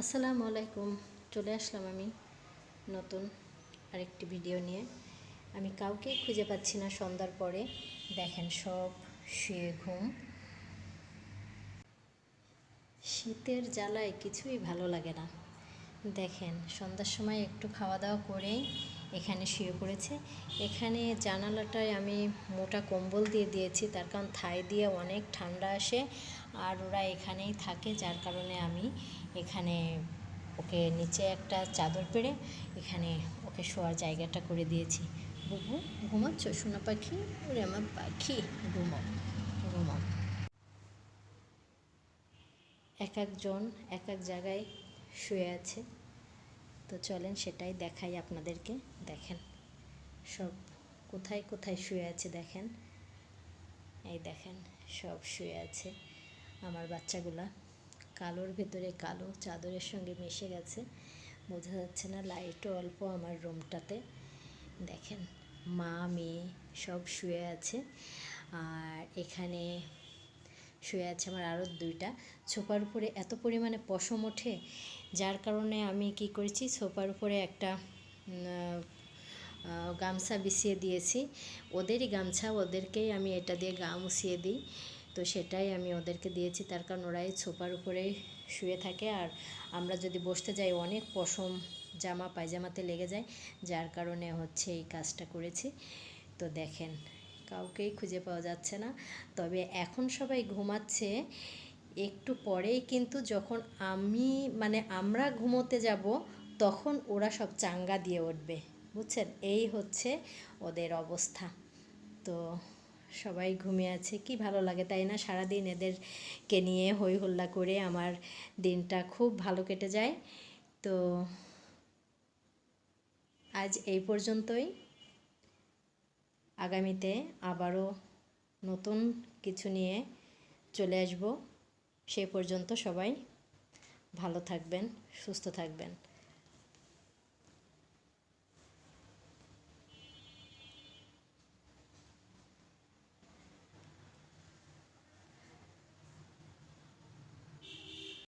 আসসালামু আলাইকুম। চলে আসলাম আমি নতুন আরেকটি ভিডিও নিয়ে। আমি কাউকে খুঁজে পাচ্ছি না সন্ধ্যার পরে। দেখেন সব শুয়ে ঘুম। শীতের জ্বালায় কিছুই ভালো লাগে না। দেখেন, সন্ধ্যার সময় একটু খাওয়া দাওয়া করেই এখানে শুয়ে পড়েছে। এখানে জানালাটায় আমি মোটা কম্বল দিয়ে দিয়েছি। তার কারণ থাই দিয়ে অনেক ঠান্ডা আসে। আর ওরা এখানেই থাকে, যার কারণে আমি এখানে ওকে নিচে একটা চাদর পেরে এখানে ওকে শোয়ার জায়গাটা করে দিয়েছি। বুবু, ঘুমাচ্ছ? সোনা পাখি? ওরে আমার পাখি, ঘুমাও ঘুমাও। এক একজন, এক এক জায়গায় শুয়ে আছে। তো চলেন সেটাই দেখাই আপনাদেরকে। দেখেন, সব কোথায় কোথায় শুয়ে আছে দেখেন। এই দেখেন, সব শুয়ে আছে। আমার বাচ্চাগুলা। কালোর ভেতরে কালো, চাদরের সঙ্গে মিশে গেছে। বোঝা যাচ্ছে না লাইটও অল্প আমার রুমটাতে। দেখেন, মা, মেয়ে সব শুয়ে আছে। আর এখানে শুয়ে আছে আমার আরও দুইটা। সোফার উপরে এত পরিমাণে পশম ওঠে, যার কারণে আমি কি করেছি, সোফার উপরে একটা গামছা বিছিয়ে দিয়েছি। ওদেরই গামছা, ওদেরকেই আমি এটা দিয়ে গা মুছিয়ে দিই। তো সেটাই আমি ওদেরকে দিয়েছি। তার কারণ ওরাই ছোপার উপরেই শুয়ে থাকে। আর আমরা যদি বসতে যাই, অনেক পশম জামা, পায়জামাতে লেগে যায়। যার কারণে হচ্ছে এই কাজটা করেছি। তো দেখেন, কাউকেই খুঁজে পাওয়া যাচ্ছে না। তবে এখন সবাই ঘুমাচ্ছে। একটু পরেই কিন্তু যখন আমি মানে আমরা ঘুমোতে যাব, তখন ওরা সব চাঙ্গা দিয়ে উঠবে। বুঝছেন? এই হচ্ছে ওদের অবস্থা। তো সবাই ঘুমিয়ে আছে, কি ভালো লাগে, তাই না? সারাদিন এদেরকে নিয়ে হই হল্লা করে আমার দিনটা খুব ভালো কেটে যায়। তো আজ এই পর্যন্তই। আগামীতে আবারও নতুন কিছু নিয়ে চলে আসব। সে পর্যন্ত সবাই ভালো থাকবেন, সুস্থ থাকবেন।